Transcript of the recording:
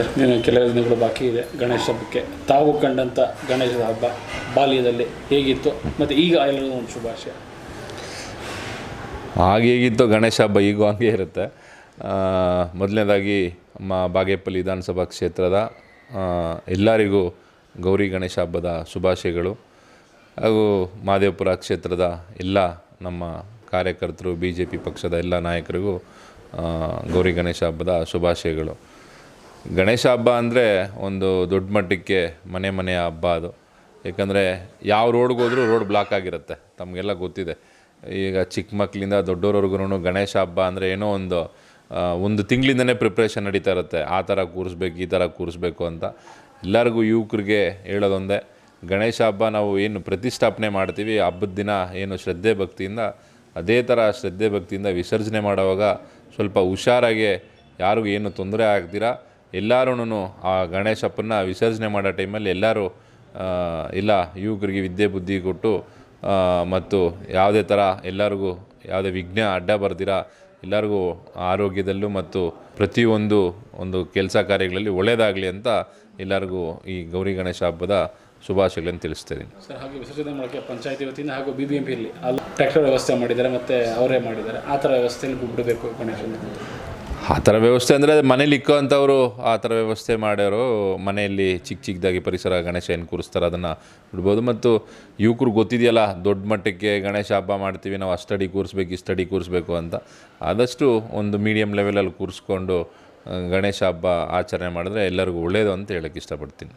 ಇನ್ನು ಕೆಲವು ದಿನಗಳು ಬಾಕಿ ಇದೆ. ಗಣೇಶ ಹಬ್ಬಕ್ಕೆ ತಾವು ಕಂಡಂಥ ಗಣೇಶದ ಹಬ್ಬ ಬಾಲ್ಯದಲ್ಲಿ ಹೇಗಿತ್ತು? ಮತ್ತು ಈಗ ಎಲ್ಲರೂ ಒಂದು ಶುಭಾಶಯ. ಹಾಗೆ ಹೇಗಿತ್ತು? ಗಣೇಶ ಹಬ್ಬ ಈಗೂ ಹಂಗೆ ಇರುತ್ತೆ. ಮೊದಲನೇದಾಗಿ ನಮ್ಮ ಬಾಗೇಪಲ್ಲಿ ವಿಧಾನಸಭಾ ಕ್ಷೇತ್ರದ ಎಲ್ಲರಿಗೂ ಗೌರಿ ಗಣೇಶ ಹಬ್ಬದ ಶುಭಾಶಯಗಳು. ಹಾಗೂ ಮಹದೇವಪುರ ಕ್ಷೇತ್ರದ ಎಲ್ಲ ನಮ್ಮ ಕಾರ್ಯಕರ್ತರು ಬಿ ಪಕ್ಷದ ಎಲ್ಲ ನಾಯಕರಿಗೂ ಗೌರಿ ಗಣೇಶ ಹಬ್ಬದ ಶುಭಾಶಯಗಳು. ಗಣೇಶ ಹಬ್ಬ ಅಂದರೆ ಒಂದು ದೊಡ್ಡ ಮಟ್ಟಕ್ಕೆ ಮನೆ ಮನೆಯ ಹಬ್ಬ ಅದು. ಯಾಕಂದರೆ ಯಾವ ರೋಡ್ಗೆ ಹೋದರೂ ರೋಡ್ ಬ್ಲಾಕ್ ಆಗಿರುತ್ತೆ. ತಮಗೆಲ್ಲ ಗೊತ್ತಿದೆ. ಈಗ ಚಿಕ್ಕ ಮಕ್ಕಳಿಂದ ದೊಡ್ಡವ್ರವ್ರಿಗೂ ಗಣೇಶ ಹಬ್ಬ ಅಂದರೆ ಏನೋ ಒಂದು ಒಂದು ತಿಂಗಳಿಂದನೇ ಪ್ರಿಪ್ರೇಷನ್ ನಡೀತಾ ಇರುತ್ತೆ. ಆ ಥರ ಕೂರಿಸ್ಬೇಕು, ಈ ಥರ ಕೂರಿಸ್ಬೇಕು ಅಂತ. ಎಲ್ಲರಿಗೂ ಯುವಕರಿಗೆ ಹೇಳೋದೊಂದೇ, ಗಣೇಶ ಹಬ್ಬ ನಾವು ಏನು ಪ್ರತಿಷ್ಠಾಪನೆ ಮಾಡ್ತೀವಿ ಹಬ್ಬದ ದಿನ ಏನು ಶ್ರದ್ಧೆ ಭಕ್ತಿಯಿಂದ, ಅದೇ ಥರ ಶ್ರದ್ಧೆ ಭಕ್ತಿಯಿಂದ ವಿಸರ್ಜನೆ ಮಾಡುವಾಗ ಸ್ವಲ್ಪ ಹುಷಾರಾಗಿ ಯಾರಿಗೂ ಏನು ತೊಂದರೆ ಆಗ್ದಿರ ಎಲ್ಲರೂ ಆ ಗಣೇಶಪ್ಪನ ವಿಸರ್ಜನೆ ಮಾಡೋ ಟೈಮಲ್ಲಿ ಎಲ್ಲರೂ ಇಲ್ಲ, ಯುವಕರಿಗೆ ವಿದ್ಯೆ, ಬುದ್ಧಿ ಕೊಟ್ಟು ಮತ್ತು ಯಾವುದೇ ಥರ ಎಲ್ಲರಿಗೂ ಯಾವುದೇ ವಿಘ್ನ, ಅಡ್ಡ ಬರ್ದಿರ, ಎಲ್ಲರಿಗೂ ಆರೋಗ್ಯದಲ್ಲೂ ಮತ್ತು ಪ್ರತಿಯೊಂದು ಒಂದು ಕೆಲಸ ಕಾರ್ಯಗಳಲ್ಲಿ ಒಳ್ಳೆಯದಾಗಲಿ ಅಂತ ಎಲ್ಲರಿಗೂ ಈ ಗೌರಿ ಗಣೇಶ ಹಬ್ಬದ ಶುಭಾಶಯಗಳನ್ನು ತಿಳಿಸ್ತೀನಿ. ಸರ್, ಹಾಗೆ ವಿಸರ್ಜನೆ ಮಾಡೋಕ್ಕೆ ಪಂಚಾಯತಿ ವತಿಯಿಂದ ಹಾಗೂ ಬಿ ಬಿ ಎಂ ಪಿಯಲ್ಲಿ ಅಲ್ಲಿ ಟ್ರ್ಯಾಕ್ಟರ್ ವ್ಯವಸ್ಥೆ ಮಾಡಿದ್ದಾರೆ, ಮತ್ತು ಅವರೇ ಮಾಡಿದ್ದಾರೆ. ಆ ಥರ ವ್ಯವಸ್ಥೆಯಲ್ಲಿ ಬಿಡಬೇಕು ಗಣೇಶನ. ಆ ಥರ ವ್ಯವಸ್ಥೆ ಅಂದರೆ ಮನೇಲಿ ಇಕ್ಕೋ ಅಂಥವರು ಆ ಥರ ವ್ಯವಸ್ಥೆ ಮಾಡೋರು ಮನೆಯಲ್ಲಿ ಚಿಕ್ಕ ಚಿಕ್ಕದಾಗಿ ಪರಿಸರ ಗಣೇಶ ಏನು ಕೂರಿಸ್ತಾರೆ ಅದನ್ನು ಬಿಡ್ಬೋದು. ಮತ್ತು ಯುವಕರು ಗೊತ್ತಿದೆಯಲ್ಲ, ದೊಡ್ಡ ಮಟ್ಟಕ್ಕೆ ಗಣೇಶ ಹಬ್ಬ ಮಾಡ್ತೀವಿ, ನಾವು ಅಷ್ಟಡಿ ಕೂರಿಸ್ಬೇಕು, ಇಷ್ಟಡಿ ಕೂರಿಸ್ಬೇಕು ಅಂತ. ಆದಷ್ಟು ಒಂದು ಮೀಡಿಯಮ್ ಲೆವೆಲಲ್ಲಿ ಕೂರಿಸ್ಕೊಂಡು ಗಣೇಶ ಹಬ್ಬ ಆಚರಣೆ ಮಾಡಿದ್ರೆ ಎಲ್ಲರಿಗೂ ಒಳ್ಳೆಯದು ಅಂತ ಹೇಳೋಕ್ಕೆ ಇಷ್ಟಪಡ್ತೀನಿ.